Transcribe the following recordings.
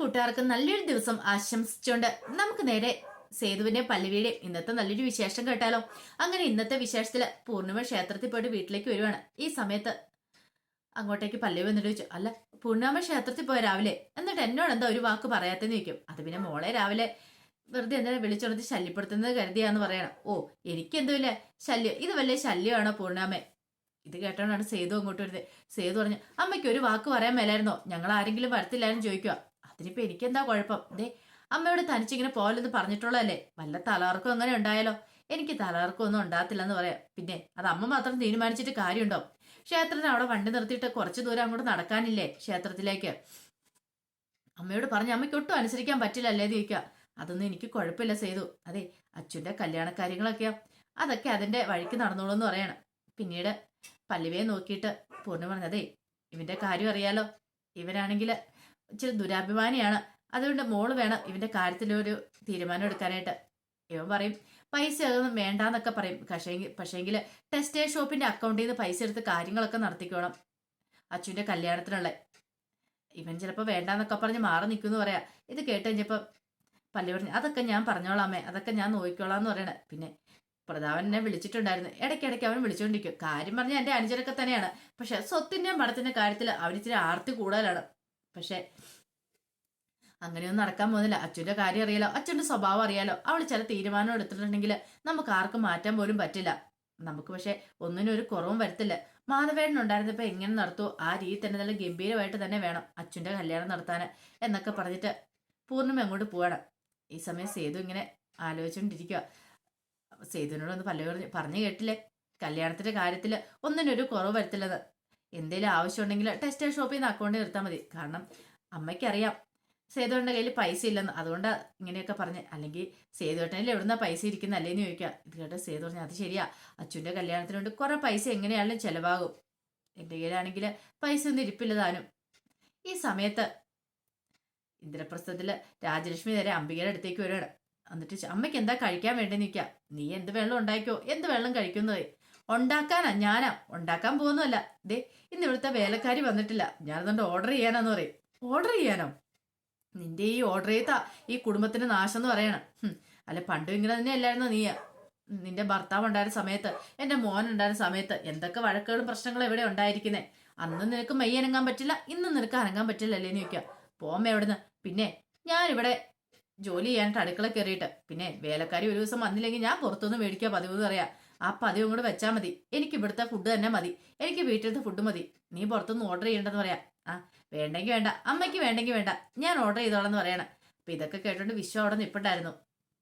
കൂട്ടുകാർക്ക് നല്ലൊരു ദിവസം ആശംസിച്ചുകൊണ്ട് നമുക്ക് നേരെ സേതുവിന്റെ പല്ലവിയുടെ ഇന്നത്തെ നല്ലൊരു വിശേഷം കേട്ടാലോ? അങ്ങനെ ഇന്നത്തെ വിശേഷത്തിൽ പൂർണിമ ക്ഷേത്രത്തിൽ പോയിട്ട് വീട്ടിലേക്ക് വരുവാണ്. ഈ സമയത്ത് അങ്ങോട്ടേക്ക് പല്ലവി വന്നിട്ട് ചോദിച്ചു അല്ല പൂർണിമ ക്ഷേത്രത്തിൽ പോയ രാവിലെ? എന്നിട്ട് എന്നോട് എന്താ ഒരു വാക്ക് പറയാത്തെന്ന് ചോദിക്കും. അത് പിന്നെ മോളെ രാവിലെ വെറുതെ എന്തിനാ വിളിച്ചുണർത്തി ശല്യപ്പെടുത്തുന്നത് കരുതിയാന്ന് പറയണം. ഓ എനിക്ക് എനിക്കെന്തുമില്ല ശല്യം ഇത് വലിയ ശല്യമാണോ പൂർണാമേ ഇത് കേട്ടോണ്ടാണ് സേതു അങ്ങോട്ട് വരുന്നത്. സേതു പറഞ്ഞു അമ്മയ്ക്ക് ഒരു വാക്ക് പറയാൻ മേലായിരുന്നോ? ഞങ്ങൾ ആരെങ്കിലും വരത്തില്ലായിരുന്നു ചോദിക്കുക അതിനിപ്പോ എനിക്കെന്താ കുഴപ്പം? ദേ അമ്മയോട് തനിച്ചിങ്ങനെ പോലെന്ന് പറഞ്ഞിട്ടുള്ളതല്ലേ? വല്ല തലകർക്കും അങ്ങനെ ഉണ്ടായാലോ? എനിക്ക് തലകർക്കും ഒന്നും ഉണ്ടാകത്തില്ലെന്ന് പറയാം. പിന്നെ അത് അമ്മ മാത്രം തീരുമാനിച്ചിട്ട് കാര്യമുണ്ടോ? ക്ഷേത്രത്തിന് അവിടെ വണ്ടി നിർത്തിയിട്ട് കുറച്ച് ദൂരം അങ്ങോട്ട് നടക്കാനില്ലേ ക്ഷേത്രത്തിലേക്ക്? അമ്മയോട് പറഞ്ഞ അമ്മയ്ക്ക് ഒട്ടും അനുസരിക്കാൻ പറ്റില്ല അല്ലേ ചോദിക്കുക. അതൊന്നും എനിക്ക് കുഴപ്പമില്ല ചെയ്തു അതെ അച്ഛന്റെ കല്യാണ കാര്യങ്ങളൊക്കെയോ. അതൊക്കെ അതിന്റെ വഴിക്ക് നടന്നോളൂ എന്ന് പറയണം. പിന്നീട് പല്ലുവയെ നോക്കിയിട്ട് പൂർണ പറഞ്ഞതേ ഇവന്റെ കാര്യം അറിയാലോ. ഇവനാണെങ്കിൽ ഇച്ചിരി ദുരാഭിമാനിയാണ്. അതുകൊണ്ട് മോൾ വേണം ഇവന്റെ കാര്യത്തിലൊരു തീരുമാനം എടുക്കാനായിട്ട്. ഇവൻ പറയും പൈസ അതൊന്നും വേണ്ടാന്നൊക്കെ പറയും. പക്ഷേ പക്ഷേങ്കിൽ ടെസ്റ്റേ ഷോപ്പിന്റെ അക്കൗണ്ടിൽ നിന്ന് പൈസ എടുത്ത് കാര്യങ്ങളൊക്കെ നടത്തിക്കോണം. അച്ഛന്റെ കല്യാണത്തിനുള്ള ഇവൻ ചിലപ്പോൾ വേണ്ടാന്നൊക്കെ പറഞ്ഞ് മാറി നിൽക്കുമെന്ന് പറയാം. ഇത് കേട്ട് കഴിഞ്ഞപ്പോൾ പല്ലി പറഞ്ഞു അതൊക്കെ ഞാൻ പറഞ്ഞോളാമേ അതൊക്കെ ഞാൻ നോക്കിക്കോളാം എന്ന് പറയണേ. പിന്നെ പ്രതാപൻ എന്നെ വിളിച്ചിട്ടുണ്ടായിരുന്നു. ഇടയ്ക്കിടയ്ക്ക് അവൻ വിളിച്ചുകൊണ്ടിരിക്കും കാര്യം പറഞ്ഞാൽ എന്റെ അനുജനൊക്കെ തന്നെയാണ്. പക്ഷെ സ്വത്തിന്റെയും പണത്തിന്റെ കാര്യത്തിൽ അവനിച്ചിരി ആർത്തി കൂടുതലാണ്. പക്ഷെ അങ്ങനെയൊന്നും നടക്കാൻ പോകുന്നില്ല. അച്ഛന്റെ കാര്യം അറിയാലോ അച്ഛന്റെ സ്വഭാവം അറിയാലോ. അവൾ ചില തീരുമാനം എടുത്തിട്ടുണ്ടെങ്കിൽ നമുക്ക് ആർക്കും മാറ്റാൻ പോലും പറ്റില്ല. നമുക്ക് പക്ഷെ ഒന്നിനും ഒരു കുറവും വരത്തില്ല. മാധവേടനുണ്ടായിരുന്നപ്പോൾ എങ്ങനെ നടത്തുമോ ആ രീതി തന്നെ നല്ല ഗംഭീരമായിട്ട് തന്നെ വേണം അച്ഛന്റെ കല്യാണം നടത്താൻ എന്നൊക്കെ പറഞ്ഞിട്ട് പൂർണിമ അങ്ങോട്ട് പോകണം ഈ സമയം സേതു ഇങ്ങനെ ആലോചിച്ചുകൊണ്ടിരിക്കുക സേതുവിനോടൊന്ന് പല പറഞ്ഞു പറഞ്ഞു കേട്ടില്ലേ? കല്യാണത്തിന്റെ കാര്യത്തിൽ ഒന്നിനൊരു കുറവ് വരത്തില്ലെന്ന്. എന്തെങ്കിലും ആവശ്യമുണ്ടെങ്കിൽ ടെക്സ്റ്റൈൽ ഷോപ്പിൽ നിന്ന് അക്കൗണ്ട് നിർത്താൽ മതി. കാരണം അമ്മയ്ക്കറിയാം സേതുവേട്ടന്റെ കയ്യിൽ പൈസ ഇല്ലെന്ന്. അതുകൊണ്ട് ഇങ്ങനെയൊക്കെ പറഞ്ഞ്. അല്ലെങ്കിൽ സേതുവേട്ടനിൽ എവിടുന്ന പൈസ ഇരിക്കുന്ന അല്ലേന്ന് ചോദിക്കുക. ഇത് കേട്ട് സേതു പറഞ്ഞു അത് ശരിയാ. അച്ഛന്റെ കല്യാണത്തിനുണ്ട് കുറെ പൈസ എങ്ങനെയാണെങ്കിലും ചിലവാകും. എന്റെ കയ്യിലാണെങ്കിൽ പൈസ ഒന്നും ഇരിപ്പില്ല താനും. ഈ സമയത്ത് ഇന്ദ്രപ്രസ്ഥത്തിൽ രാജലക്ഷ്മി നേരെ അംബികയുടെ അടുത്തേക്ക് വരികയാണ്. എന്നിട്ട് അമ്മയ്ക്ക് എന്താ കഴിക്കാൻ വേണ്ടി നിൽക്കുക നീ എന്ത് വെള്ളം ഉണ്ടാക്കിയോ? എന്ത് വെള്ളം കഴിക്കുന്നത് ഉണ്ടാക്കാനാ ഞാനാ. ഉണ്ടാക്കാൻ പോകുന്നല്ല ദേ ഇന്ന് ഇവിടുത്തെ വേലക്കാരി വന്നിട്ടില്ല. ഞാനതുകൊണ്ട് ഓർഡർ ചെയ്യാനാന്ന് പറയും. ഓർഡർ ചെയ്യാനോ? നിന്റെ ഈ ഓർഡർ ചെയ്താ ഈ കുടുംബത്തിന്റെ നാശം എന്ന് പറയണം അല്ലെ പണ്ടും ഇങ്ങനെ തന്നെ അല്ലായിരുന്നോ നീ? നിന്റെ ഭർത്താവ് ഉണ്ടായിരുന്ന സമയത്ത് എന്റെ മോൻ ഉണ്ടായിരുന്ന സമയത്ത് എന്തൊക്കെ വഴക്കുകളും പ്രശ്നങ്ങളും എവിടെ ഉണ്ടായിരിക്കുന്നേ? അന്ന് നിനക്ക് മെയ് അനങ്ങാൻ പറ്റില്ല ഇന്ന് നിനക്ക് അനങ്ങാൻ പറ്റില്ല അല്ലേ എന്ന് ചോദിക്കുക പോമ്മ എവിടുന്ന്? പിന്നെ ഞാനിവിടെ ജോലി ചെയ്യാനായിട്ട് അടുക്കള കയറിയിട്ട്. പിന്നെ വേലക്കാരി ഒരു ദിവസം വന്നില്ലെങ്കിൽ ഞാൻ പുറത്തുനിന്ന് മേടിക്കുക പതിവ് പറയാം. ആ പതിവും കൂടെ വെച്ചാൽ മതി. എനിക്ക് ഇവിടുത്തെ ഫുഡ് തന്നെ മതി. എനിക്ക് വീട്ടിലത്തെ ഫുഡ് മതി. നീ പുറത്തുനിന്ന് ഓർഡർ ചെയ്യണ്ടെന്ന് പറയാം. ആ വേണ്ടെങ്കിൽ വേണ്ട. അമ്മയ്ക്ക് വേണ്ടെങ്കിൽ വേണ്ട. ഞാൻ ഓർഡർ ചെയ്തോളാം എന്ന് പറയണം. അപ്പൊ ഇതൊക്കെ കേട്ടോണ്ട് വിശ്വം അവിടെ നിൽപ്പുണ്ടായിരുന്നു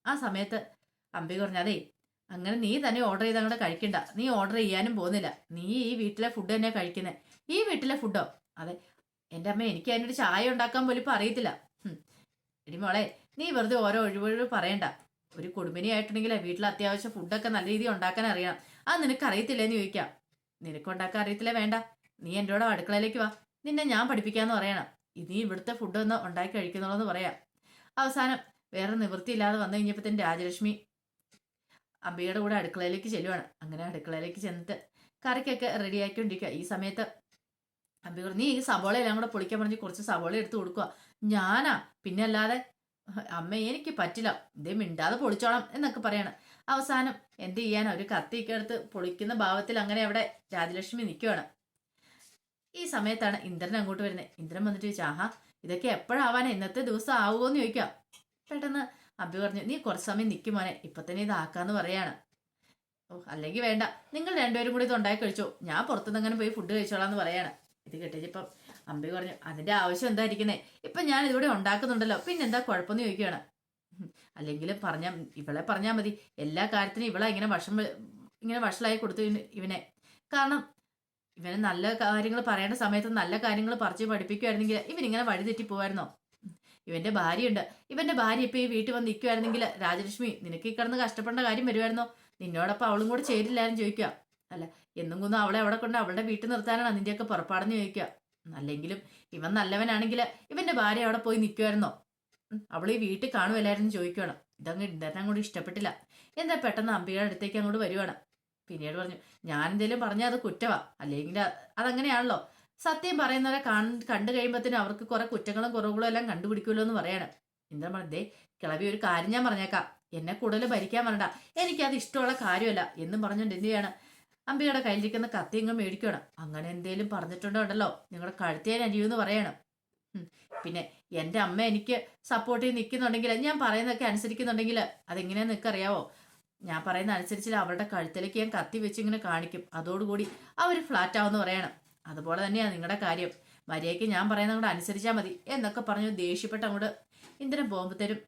ആ സമയത്ത് അമ്പി പറഞ്ഞതേ അങ്ങനെ നീ തന്നെ ഓർഡർ ചെയ്ത് അങ്ങോട്ട് കഴിക്കണ്ട. നീ ഓർഡർ ചെയ്യാനും പോകുന്നില്ല. നീ ഈ വീട്ടിലെ ഫുഡ് തന്നെ കഴിക്കുന്നത് ഈ വീട്ടിലെ ഫുഡോ അതെ. എന്റെ അമ്മ എനിക്ക് അതിനൊരു ചായ ഉണ്ടാക്കാൻ പോലും ഇപ്പം അറിയത്തില്ല. എടി മോളെ നീ വെറുതെ ഓരോ ഒഴിവൊഴിവ് പറയണ്ട. ഒരു കുടുംബിനി ആയിട്ടുണ്ടെങ്കിൽ വീട്ടിൽ അത്യാവശ്യം ഫുഡൊക്കെ നല്ല രീതിയിൽ ഉണ്ടാക്കാൻ അറിയണം. അത് നിനക്ക് അറിയത്തില്ലെന്ന് ചോദിക്കാം. നിനക്ക് ഉണ്ടാക്കാൻ അറിയത്തില്ല വേണ്ട. നീ എന്റെ കൂടെ അടുക്കളയിലേക്ക് വാ. നിന്നെ ഞാൻ പഠിപ്പിക്കാന്ന് പറയണം. ഇനി ഇവിടുത്തെ ഫുഡ് ഒന്ന് ഉണ്ടാക്കി കഴിക്കുന്നുള്ളൂ പറയാം. അവസാനം വേറെ നിവൃത്തിയില്ലാതെ വന്നു കഴിഞ്ഞപ്പോൾ തന്നെ രാജലക്ഷ്മി അമ്പിയുടെ കൂടെ അടുക്കളയിലേക്ക് ചെല്ലുവാണ്. അങ്ങനെ അടുക്കളയിലേക്ക് ചെന്നിട്ട് കറിക്കൊക്കെ റെഡിയാക്കിക്കൊണ്ടിരിക്കുക ഈ സമയത്ത് അമ്പി പറഞ്ഞു നീ ഈ സവോള എല്ലാം കൂടെ പൊളിക്കാൻ പറഞ്ഞ് കുറച്ച് സവോള എടുത്ത് കൊടുക്കുക ഞാനാ. പിന്നെ അല്ലാതെ അമ്മ എനിക്ക് പറ്റില്ല. ഇതേ മിണ്ടാതെ പൊളിച്ചോളാം എന്നൊക്കെ പറയാണ്. അവസാനം എന്ത് ചെയ്യാനാ? ഒരു കത്തിയൊക്കെ എടുത്ത് പൊളിക്കുന്ന ഭാവത്തിൽ അങ്ങനെ അവിടെ രാജലക്ഷ്മി നിൽക്കുകയാണ് ഈ സമയത്താണ് ഇന്ദ്രൻ അങ്ങോട്ട് വരുന്നത്. ഇന്ദ്രൻ വന്നിട്ട് ചോദിച്ചു ആഹാ ഇതൊക്കെ എപ്പോഴാവാൻ ഇന്നത്തെ ദിവസം ആവുമോ എന്ന് ചോദിക്കാം. പെട്ടെന്ന് അബി പറഞ്ഞു നീ കുറച്ച് സമയം നിൽക്കും മോനെ. ഇപ്പൊ തന്നെ ഇതാക്കാന്ന് പറയാണ്. ഓ അല്ലെങ്കിൽ വേണ്ട. നിങ്ങൾ രണ്ടുപേരും കൂടി ഇത് ഉണ്ടാക്കി കഴിച്ചോ. ഞാൻ പുറത്തുനിന്ന് അങ്ങനെ പോയി ഫുഡ് കഴിച്ചോളാം എന്ന് പറയാണ്. ഇത് കിട്ടിയപ്പം അമ്പി പറഞ്ഞു അതിന്റെ ആവശ്യം എന്തായിരിക്കുന്നേ ഇപ്പൊ ഞാൻ ഇതിവിടെ ഉണ്ടാക്കുന്നുണ്ടല്ലോ. പിന്നെന്താ കുഴപ്പമെന്ന് ചോദിക്കുകയാണ്. അല്ലെങ്കിൽ പറഞ്ഞാ ഇവളെ പറഞ്ഞാൽ മതി. എല്ലാ കാര്യത്തിനും ഇവളെ ഇങ്ങനെ വഷം ഇങ്ങനെ വഷളായി കൊടുത്തു ഇവനെ കാരണം ഇവനെ നല്ല കാര്യങ്ങൾ പറയേണ്ട സമയത്ത് നല്ല കാര്യങ്ങൾ പറിച്ച് പഠിപ്പിക്കുമായിരുന്നെങ്കിൽ ഇവനിങ്ങനെ വഴിതെറ്റി പോവായിരുന്നോ? ഇവന്റെ ഭാര്യയുണ്ട്. ഇവന്റെ ഭാര്യ ഇപ്പൊ ഈ വീട്ടിൽ വന്ന് നിൽക്കുമായിരുന്നെങ്കിൽ രാജലക്ഷ്മി നിനക്ക് ഈ കിടന്ന് കഷ്ടപ്പെടേണ്ട കാര്യം വരുമായിരുന്നോ നിന്നോടൊപ്പം അവളും കൂടെ ചേരില്ലായിരുന്നു ചോദിക്കുക. അല്ല എന്നും കൊന്നും അവളെ അവിടെ കൊണ്ട് അവളുടെ വീട്ടിൽ നിർത്താനാണ് നിന്റെയൊക്കെ പുറപ്പാടെന്ന് ചോദിക്കുക. അല്ലെങ്കിലും ഇവൻ നല്ലവനാണെങ്കിൽ ഇവന്റെ ഭാര്യ അവിടെ പോയി നിൽക്കുമായിരുന്നോ അവൾ ഈ വീട്ടിൽ കാണുമല്ലായിരുന്നു ചോദിക്കുകയാണ് ഇതങ്ങ് ഇന്ദ്രനെ അങ്ങോട്ട് ഇഷ്ടപ്പെട്ടില്ല. എന്താ പെട്ടെന്ന് അമ്പികയുടെ അടുത്തേക്ക് അങ്ങോട്ട് വരുവാണ്. പിന്നീട് പറഞ്ഞു ഞാൻ എന്തെങ്കിലും പറഞ്ഞാൽ അത് കുറ്റവാ. അല്ലെങ്കിൽ അതങ്ങനെയാണല്ലോ. സത്യം പറയുന്നവരെ കാണ കണ്ടു കഴിയുമ്പോഴത്തേനും അവർക്ക് കുറെ കുറ്റങ്ങളും കുറവുകളും എല്ലാം കണ്ടുപിടിക്കുമല്ലോ എന്ന് പറയണം. ഇന്ദ്രൻ പറഞ്ഞേ കിളവി ഒരു കാര്യം ഞാൻ പറഞ്ഞേക്കാം. എന്നെ കൂടുതൽ ഭരിക്കാൻ വരണ്ട. എനിക്കത് ഇഷ്ടമുള്ള കാര്യമല്ല എന്നും പറഞ്ഞുകൊണ്ട് എന്ത് ചെയ്യാണ്? അംബികയുടെ കയ്യിലിരിക്കുന്ന കത്തി ഇങ്ങ് മേടിക്കണം അങ്ങനെ എന്തേലും പറഞ്ഞിട്ടുണ്ടോ നിങ്ങളുടെ കഴുത്തേൻ അരിയൂന്ന് പറയണം. പിന്നെ എന്റെ അമ്മ എനിക്ക് സപ്പോർട്ട് ചെയ്ത് നിൽക്കുന്നുണ്ടെങ്കിൽ ഞാൻ പറയുന്നതൊക്കെ അനുസരിക്കുന്നുണ്ടെങ്കിൽ അതെങ്ങനെയാ നിൽക്കറിയാവോ ഞാൻ പറയുന്ന അനുസരിച്ചില്ല അവളുടെ കഴുത്തിലേക്ക് ഞാൻ കത്തി വെച്ച് ഇങ്ങനെ കാണിക്കും. അതോടുകൂടി അവർ ഫ്ലാറ്റ് ആവുമെന്ന് പറയണം. അതുപോലെ തന്നെയാണ് നിങ്ങളുടെ കാര്യം. മര്യാദയ്ക്ക് ഞാൻ പറയുന്നത് കൂടെ അനുസരിച്ചാൽ മതി എന്നൊക്കെ പറഞ്ഞു ദേഷ്യപ്പെട്ട് അങ്ങോട്ട് ഇന്ദ്രൻ തരും.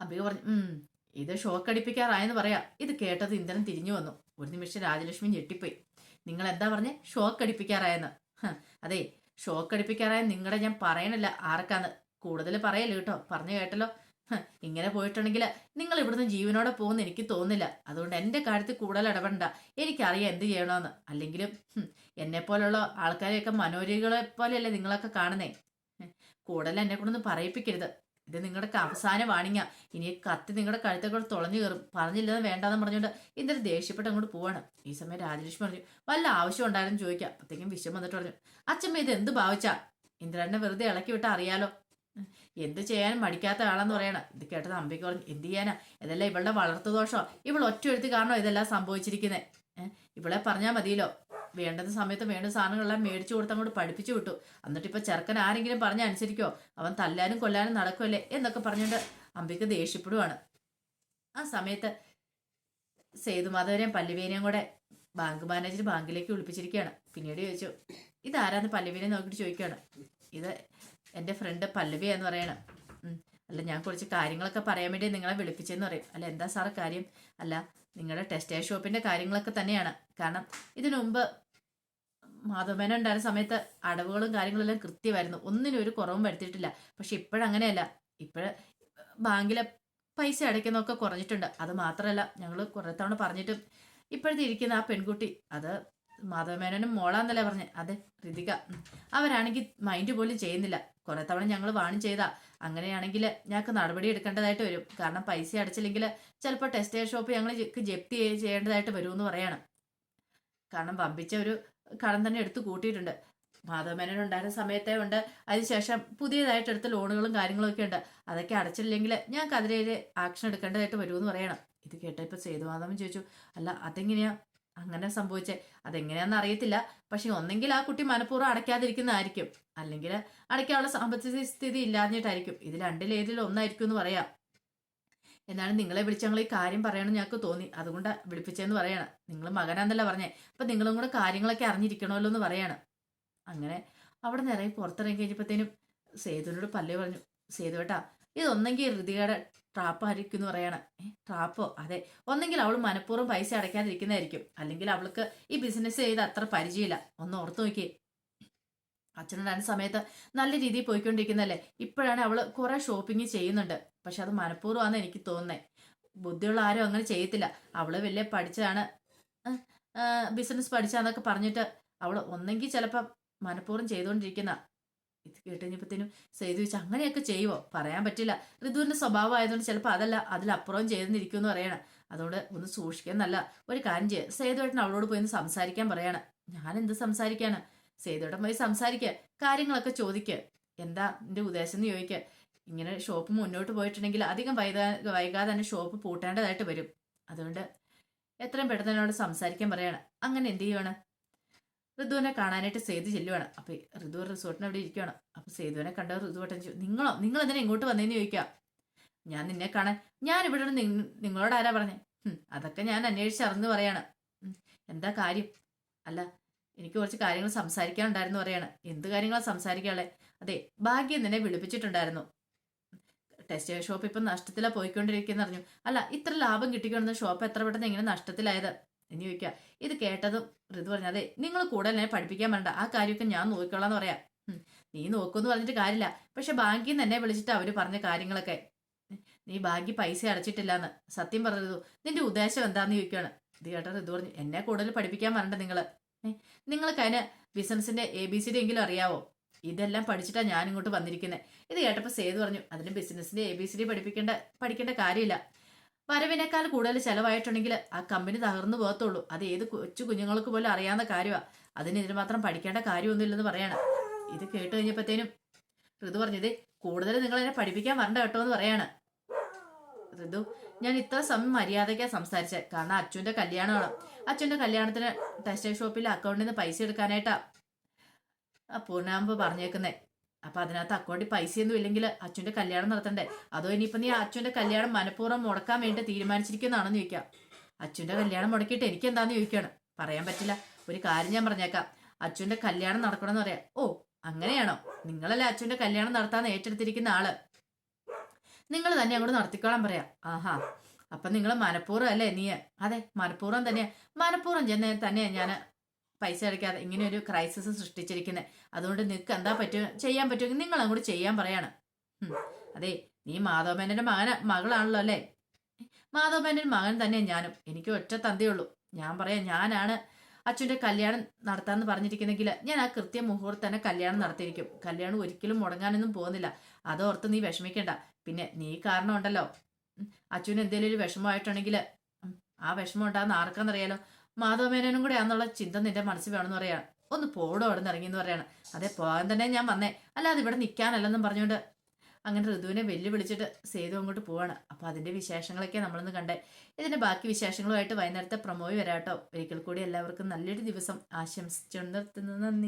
അബിക പറഞ്ഞു ഇത് ഷോക്ക് അടിപ്പിക്കാറായെന്ന് പറയാം. ഇത് കേട്ടത് ഇന്ദ്രൻ തിരിഞ്ഞു വന്നു. ഒരു നിമിഷം രാജലക്ഷ്മി ഞെട്ടിപ്പോയി. നിങ്ങൾ എന്താ പറഞ്ഞ്? ഷോക്ക് അടിപ്പിക്കാറായെന്ന്. അതെ ഷോക്ക് അടിപ്പിക്കാറായ നിങ്ങളുടെ ഞാൻ പറയണല്ല. ആർക്കാന്ന് കൂടുതൽ പറയല്ലോ കേട്ടോ? പറഞ്ഞു കേട്ടല്ലോ. ഇങ്ങനെ പോയിട്ടുണ്ടെങ്കിൽ നിങ്ങൾ ഇവിടുന്ന് ജീവനോടെ പോകുന്ന എനിക്ക് തോന്നില്ല അതുകൊണ്ട് എന്റെ കാര്യത്തിൽ കൂടുതൽ ഇടപെടണ്ട. എനിക്കറിയാം എന്ത് ചെയ്യണമെന്ന് അല്ലെങ്കിലും എന്നെ പോലുള്ള ആൾക്കാരെയൊക്കെ മനോരികളെ പോലെയല്ലേ നിങ്ങളൊക്കെ കാണുന്നേ? കൂടുതൽ എന്നെ കൊണ്ടൊന്നും പറയിപ്പിക്കരുത്. ഇത് നിങ്ങളുടെ അവസാന വാണിങ്ങ. ഇനി കത്തി നിങ്ങളുടെ കഴുത്തൊക്കെ തുളഞ്ഞു കയറും. പറഞ്ഞില്ലെന്ന് വേണ്ടാന്ന് പറഞ്ഞുകൊണ്ട് ഇന്ദ്രൻ ദേഷ്യപ്പെട്ട് അങ്ങോട്ട് പോവാണ്. ഈ സമയം രാജലക്ഷ്മി പറഞ്ഞു വല്ല ആവശ്യം ഉണ്ടായിരുന്നു ചോദിക്കാം. അപ്പോഴത്തേക്കും വിഷം വന്നിട്ട് പറഞ്ഞു അച്ഛമ്മ ഇത് എന്ത് ഭാവിച്ചാ? ഇന്ദ്രനെ വെറുതെ ഇളക്കി വിട്ടാ അറിയാലോ. എന്ത് ചെയ്യാനും മടിക്കാത്ത ആളെന്ന് പറയണം. ഇത് കേട്ടത് അമ്പിക്ക് പറഞ്ഞു എന്ത് ചെയ്യാനാ? ഇതെല്ലാം ഇവളുടെ വളർത്തു ദോഷോ ഇവൾ ഒറ്റ എഴുത്ത് കാരണോ ഇതെല്ലാം സംഭവിച്ചിരിക്കുന്നത് ഇവളെ പറഞ്ഞാൽ മതിയല്ലോ. വേണ്ടുന്ന സമയത്ത് വേണ്ട സാധനങ്ങളെല്ലാം മേടിച്ചു കൊടുത്ത് അങ്ങോട്ട് പഠിപ്പിച്ചു വിട്ടു. എന്നിട്ട് ഇപ്പൊ ചെറുക്കൻ ആരെങ്കിലും പറഞ്ഞ അനുസരിക്കോ? അവൻ തല്ലാനും കൊല്ലാനും നടക്കുമല്ലേ എന്നൊക്കെ പറഞ്ഞുകൊണ്ട് അമ്പിക്ക് ദേഷ്യപ്പെടുവാണ്. ആ സമയത്ത് സേതുമാധവരെയും പല്ലുവേനെയും കൂടെ ബാങ്ക് മാനേജർ ബാങ്കിലേക്ക് വിളിപ്പിച്ചിരിക്കുകയാണ്. പിന്നീട് ചോദിച്ചു ഇതാരാന്ന് പല്ലവിനെ നോക്കിയിട്ട് ചോദിക്കുകയാണ്. ഇത് എന്റെ ഫ്രണ്ട് പല്ലവി എന്ന് പറയണം. അല്ല ഞാൻ കുറച്ച് കാര്യങ്ങളൊക്കെ പറയാൻ വേണ്ടി നിങ്ങളെ വിളിപ്പിച്ചെന്ന് പറയും. അല്ല എന്താ സാർ കാര്യം? അല്ല നിങ്ങളുടെ ടെക്സ്റ്റൈൽ ഷോപ്പിന്റെ കാര്യങ്ങളൊക്കെ തന്നെയാണ്. കാരണം ഇതിനു മുമ്പ് മാധവമേന ഉണ്ടായിരുന്ന സമയത്ത് അടവുകളും കാര്യങ്ങളെല്ലാം കൃത്യമായിരുന്നു. ഒന്നിനും ഒരു കുറവും വരുത്തിയിട്ടില്ല. പക്ഷെ ഇപ്പോഴങ്ങനെയല്ല. ഇപ്പോഴ് ബാങ്കിലെ പൈസ അടയ്ക്കുന്നതൊക്കെ കുറഞ്ഞിട്ടുണ്ട്. അത് മാത്രമല്ല ഞങ്ങൾ കുറേ തവണ പറഞ്ഞിട്ടും ഇപ്പോഴത്തെ ഇരിക്കുന്ന ആ പെൺകുട്ടി അത് മാധവമേനോനും മോളാന്നല്ലേ പറഞ്ഞ്. അതെ ഋതിക. അവരാണെങ്കിൽ മൈൻഡ് പോലും ചെയ്യുന്നില്ല. കുറെ തവണ ഞങ്ങൾ വാണി ചെയ്താ. അങ്ങനെയാണെങ്കിൽ ഞങ്ങൾക്ക് നടപടി എടുക്കേണ്ടതായിട്ട് വരും. കാരണം പൈസ അടച്ചില്ലെങ്കിൽ ചിലപ്പോൾ ടെക്സ്റ്റൈൽ ഷോപ്പ് ഞങ്ങൾ ജപ്തി ചെയ്യ- ചെയ്യേണ്ടതായിട്ട് വരുമെന്ന് പറയണം. കാരണം വമ്പിച്ച ഒരു കടം തന്നെ എടുത്തു കൂട്ടിയിട്ടുണ്ട്. മാധവമേനൻ ഉണ്ടായിരുന്ന സമയത്തെ ഉണ്ട്. അതിനുശേഷം പുതിയതായിട്ട് എടുത്ത ലോണുകളും കാര്യങ്ങളും ഒക്കെ ഉണ്ട്. അതൊക്കെ അടച്ചില്ലെങ്കിൽ ഞാൻ അതിലെ ആക്ഷൻ എടുക്കേണ്ടതായിട്ട് വരുമെന്ന് പറയണം. ഇത് കേട്ടപ്പോൾ സേതുമാധവൻ ചോദിച്ചു അല്ല അതെങ്ങനെയാ? അങ്ങനെ സംഭവിച്ചേ. അതെങ്ങനെയാന്ന് അറിയത്തില്ല. പക്ഷെ ഒന്നെങ്കിൽ ആ കുട്ടി മനഃപൂർവം അടയ്ക്കാതിരിക്കുന്നതായിരിക്കും. അല്ലെങ്കിൽ അടയ്ക്കാനുള്ള സാമ്പത്തിക സ്ഥിതി ഇല്ലാഞ്ഞിട്ടായിരിക്കും. ഇത് രണ്ടിലേതിൽ ഒന്നായിരിക്കും എന്ന് പറയാം. എന്നാലും നിങ്ങളെ വിളിച്ച് ഞങ്ങൾ ഈ കാര്യം പറയണമെന്ന് ഞങ്ങൾക്ക് തോന്നി. അതുകൊണ്ട് വിളിപ്പിച്ചതെന്ന് പറയണം. നിങ്ങൾ മകനാന്നല്ല പറഞ്ഞേ. അപ്പം നിങ്ങളും കൂടെ കാര്യങ്ങളൊക്കെ അറിഞ്ഞിരിക്കണമല്ലോ എന്ന് പറയണം. അങ്ങനെ അവിടെ നിന്ന് ഇറങ്ങി പുറത്തിറങ്ങി കഴിഞ്ഞപ്പോഴത്തേനും സേതുവിനോട് പല്ലു പറഞ്ഞു സേതുവേട്ടാ ഇതൊന്നെങ്കിൽ ട്രാപ്പ് ആയിരിക്കും എന്ന് പറയണം. ട്രാപ്പോ അതെ. ഒന്നെങ്കിൽ അവൾ മനഃപൂർവം പൈസ അടയ്ക്കാതിരിക്കുന്നതായിരിക്കും. അല്ലെങ്കിൽ അവൾക്ക് ഈ ബിസിനസ് ചെയ്ത് അത്ര പരിചയമില്ല. ഒന്ന് ഓർത്ത് നോക്കിയേ. അച്ഛനുണ്ടായിരുന്ന സമയത്ത് നല്ല രീതിയിൽ പോയിക്കൊണ്ടിരിക്കുന്നല്ലേ? ഇപ്പോഴാണ് അവൾ കുറെ ഷോപ്പിംഗ് ചെയ്യുന്നുണ്ട്. പക്ഷെ അത് മനഃപൂർവമാണെന്ന് എനിക്ക് തോന്നുന്നേ. ബുദ്ധിയുള്ള ആരും അങ്ങനെ ചെയ്യത്തില്ല. അവൾ വലിയ പഠിച്ചാണ് ബിസിനസ് പഠിച്ചാന്നൊക്കെ പറഞ്ഞിട്ട് അവൾ ഒന്നെങ്കിൽ ചിലപ്പോൾ മനഃപൂർവം ചെയ്തുകൊണ്ടിരിക്കുന്ന ഇത് കേട്ടുകഴിഞ്ഞപ്പോഴത്തേനും സേതു വെച്ച് അങ്ങനെയൊക്കെ ചെയ്യുമോ പറയാൻ പറ്റില്ല. ഋതുവിന്റെ സ്വഭാവം ആയതുകൊണ്ട് ചിലപ്പോൾ അതല്ല അതിലപ്പുറം ചെയ്തെന്നിരിക്കും എന്ന് പറയണം. അതുകൊണ്ട് ഒന്ന് സൂക്ഷിക്കാൻ നല്ല ഒരു കാര്യം ചെയ്യുക സേതുവേട്ടൻ അവളോട് പോയി ഒന്ന് സംസാരിക്കാൻ പറയണം. ഞാൻ എന്ത് സംസാരിക്കാനാ? സേതുവേട്ടൻ പോയി സംസാരിക്കുക കാര്യങ്ങളൊക്കെ ചോദിക്കുക എന്താ നിന്റെ ഉദ്ദേശം എന്ന് ചോദിക്കുക ഇങ്ങനെ ഷോപ്പ് മുന്നോട്ട് പോയിട്ടുണ്ടെങ്കിൽ അധികം വൈകാ വൈകാതെ തന്നെ ഷോപ്പ് പൂട്ടേണ്ടതായിട്ട് വരും. അതുകൊണ്ട് എത്രയും പെട്ടെന്ന് എന്നോട് സംസാരിക്കാൻ പറയണം. അങ്ങനെ എന്ത് ചെയ്യുവാണ്? ഋതുവിനെ കാണാനായിട്ട് സേതു ചെല്ലുവാണ്. അപ്പൊ ഋതു റിസോർട്ടിന് അവിടെ ഇരിക്കുവാണ്. അപ്പൊ സേതുവിനെ കണ്ട? ഋതുവട്ടൻ ചോദിച്ചു നിങ്ങളോ? നിങ്ങൾ എന്തിനാ ഇങ്ങോട്ട് വന്നേന്ന് ചോദിക്കാം? ഞാൻ നിന്നെ കാണാൻ ഞാൻ ഇവിടെ നിങ്ങളോട് ആരാ പറഞ്ഞേ? "ഹും, അതൊക്കെ ഞാൻ അന്വേഷിച്ചറിഞ്ഞു പറയാണ്. എന്താ കാര്യം? അല്ല എനിക്ക് കുറച്ച് കാര്യങ്ങൾ സംസാരിക്കാനുണ്ടായിരുന്നു പറയാണ്. എന്ത് കാര്യങ്ങളാണ് സംസാരിക്കാളെ അതെ ഭാഗ്യം നിന്നെ വിളിപ്പിച്ചിട്ടുണ്ടായിരുന്നു. ടെക്സ്റ്റൈൽ ഷോപ്പ് ഇപ്പം നഷ്ടത്തിലാണ് പോയിക്കൊണ്ടിരിക്കുന്ന അറിഞ്ഞു. അല്ല ഇത്ര ലാഭം കിട്ടിക്കൊണ്ടിരുന്ന ഷോപ്പ് എത്ര പെട്ടെന്ന് എങ്ങനെ നഷ്ടത്തിലായത്? എന്ന് ചോദിക്കുക. ഇത് കേട്ടതും ഋതു പറഞ്ഞു അതെ നിങ്ങൾ കൂടുതൽ എന്നെ പഠിപ്പിക്കാൻ വേണ്ട ആ കാര്യമൊക്കെ ഞാൻ നോക്കിക്കോളാം എന്ന് പറയാം നീ നോക്കുമെന്ന് പറഞ്ഞിട്ട് കാര്യമില്ല. പക്ഷെ ബാങ്കിൽ നിന്ന് എന്നെ വിളിച്ചിട്ട് അവർ പറഞ്ഞ കാര്യങ്ങളൊക്കെ. നീ ബാക്കി പൈസ അടച്ചിട്ടില്ലാന്ന് സത്യം പറഞ്ഞു നിന്റെ ഉദ്ദേശം എന്താന്ന് ചോദിക്കുകയാണ്. ഇത് കേട്ട ഋതു പറഞ്ഞു എന്നെ കൂടുതൽ പഠിപ്പിക്കാൻ വരണ്ട നിങ്ങൾ. ഏ, നിങ്ങൾക്ക് അതിന് ബിസിനസിന്റെ എ ബി സി ഡി എങ്കിലും അറിയാവോ? ഇതെല്ലാം പഠിച്ചിട്ടാണ് ഞാൻ ഇങ്ങോട്ട് വന്നിരിക്കുന്നത് ഇത് കേട്ടപ്പോൾ സേതു പറഞ്ഞു അതിന് ബിസിനസിന്റെ എ ബി സി ഡി പഠിപ്പിക്കേണ്ട പഠിക്കേണ്ട കാര്യമില്ല. വരവിനേക്കാൾ കൂടുതൽ ചെലവായിട്ടുണ്ടെങ്കിൽ ആ കമ്പനി തകർന്നു പോകത്തുള്ളൂ. അത് ഏത് കൊച്ചു കുഞ്ഞുങ്ങൾക്ക് പോലും അറിയാവുന്ന കാര്യമാണ് അതിന് ഇതിന് മാത്രം പഠിക്കേണ്ട കാര്യമൊന്നുമില്ലെന്ന് പറയാണ്. ഇത് കേട്ട് കഴിഞ്ഞപ്പോഴത്തേനും ഋതു പറഞ്ഞത് കൂടുതൽ നിങ്ങൾ എന്നെ പഠിപ്പിക്കാൻ വരണ്ട കേട്ടോ എന്ന് പറയാണ്. ഋതു. ഞാൻ ഇത്ര സമയം മര്യാദയ്ക്കാണ് സംസാരിച്ചത് കാരണം അച്ഛന്റെ കല്യാണമാണ്. അച്ഛന്റെ കല്യാണത്തിന് ടെക്സ്റ്റൈൽ ഷോപ്പിൽ അക്കൗണ്ടിൽ നിന്ന് പൈസ എടുക്കാനായിട്ടാ. പൂർണാമ്പ് പറഞ്ഞേക്കുന്നേ. അപ്പൊ അതിനകത്ത് അക്കൗണ്ടിൽ പൈസയൊന്നും ഇല്ലെങ്കിൽ അച്ഛന്റെ കല്യാണം നടത്തണ്ടേ? അതോ ഇനിയിപ്പോ നീ അച്ഛന്റെ കല്യാണം മനഃപൂർവം മുടക്കാൻ വേണ്ടി തീരുമാനിച്ചിരിക്കുന്നതാണെന്ന് ചോദിക്കാം. അച്ഛന്റെ കല്യാണം മുടക്കിയിട്ട് എനിക്ക് എന്താന്ന് ചോദിക്കുകയാണ് പറയാൻ പറ്റില്ല. ഒരു കാര്യം ഞാൻ പറഞ്ഞേക്കാം. അച്ഛന്റെ കല്യാണം നടക്കണമെന്ന് പറയാം. ഓ അങ്ങനെയാണോ? നിങ്ങളല്ലേ അച്ഛന്റെ കല്യാണം നടത്താൻ ഏറ്റെടുത്തിരിക്കുന്ന ആൾ. നിങ്ങൾ തന്നെ അങ്ങോട്ട് നടത്തിക്കോളാൻ പറയാം. ആഹാ. അപ്പൊ നിങ്ങൾ മനഃപൂർവം അല്ലേ നീ അതെ മനഃപൂർവം തന്നെയാ. മനഃപൂർവം ചെന്ന് തന്നെയാ ഞാൻ പൈസ അടയ്ക്കാതെ ഇങ്ങനെ ഒരു ക്രൈസിസ് സൃഷ്ടിച്ചിരിക്കുന്നത് അതുകൊണ്ട് നിങ്ങൾക്ക് എന്താ പറ്റുക ചെയ്യാൻ പറ്റുമെങ്കിൽ നിങ്ങൾ അങ്ങോട്ട് ചെയ്യാൻ പറയാണ്. അതെ നീ മാധവമേനന്റെ മകന മകളാണല്ലോ അല്ലേ? മാധവമേനന്റെ മകൻ തന്നെ ഞാനും. എനിക്ക് ഒറ്റ തന്തയുള്ളൂ ഞാൻ പറയാം ഞാനാണ് അച്ഛന്റെ കല്യാണം നടത്താമെന്ന് പറഞ്ഞിരിക്കുന്നെങ്കിൽ ഞാൻ ആ കൃത്യ മുഹൂർത്തം തന്നെ കല്യാണം നടത്തിയിരിക്കും. കല്യാണം ഒരിക്കലും മുടങ്ങാനൊന്നും പോകുന്നില്ല. അതോർത്ത് നീ വിഷമിക്കണ്ട. പിന്നെ നീ കാരണം ഉണ്ടല്ലോ എന്തെങ്കിലും ഒരു വിഷമമായിട്ടുണ്ടെങ്കിൽ ആ വിഷമം ഉണ്ടാകുന്ന ആർക്കാന്നറിയാലോ മാധവമേനോനും കൂടെ ആണെന്നുള്ള ചിന്ത നിന്റെ മനസ്സിൽ വേണമെന്ന് പറയാണ് ഒന്ന് പോടോ അവിടെ നിന്ന് ഇറങ്ങി എന്ന് പറയാണ്. അതെ പോകാൻ തന്നെ ഞാൻ വന്നേ. അല്ലാതെ ഇവിടെ നിൽക്കാനല്ലെന്നും പറഞ്ഞുകൊണ്ട് അങ്ങനെ ഋതുവിനെ വെല്ലുവിളിച്ചിട്ട് സേതു അങ്ങോട്ട് പോവാണ്. അപ്പൊ അതിന്റെ വിശേഷങ്ങളൊക്കെ നമ്മളൊന്ന് കണ്ടേ. ഇതിന്റെ ബാക്കി വിശേഷങ്ങളുമായിട്ട് വൈകുന്നേരത്തെ പ്രമോയി വരാട്ടോ. ഒരിക്കൽ കൂടി എല്ലാവർക്കും നല്ലൊരു ദിവസം ആശംസിച്ചുകൊണ്ട് നിർത്തുന്നു. നന്ദി.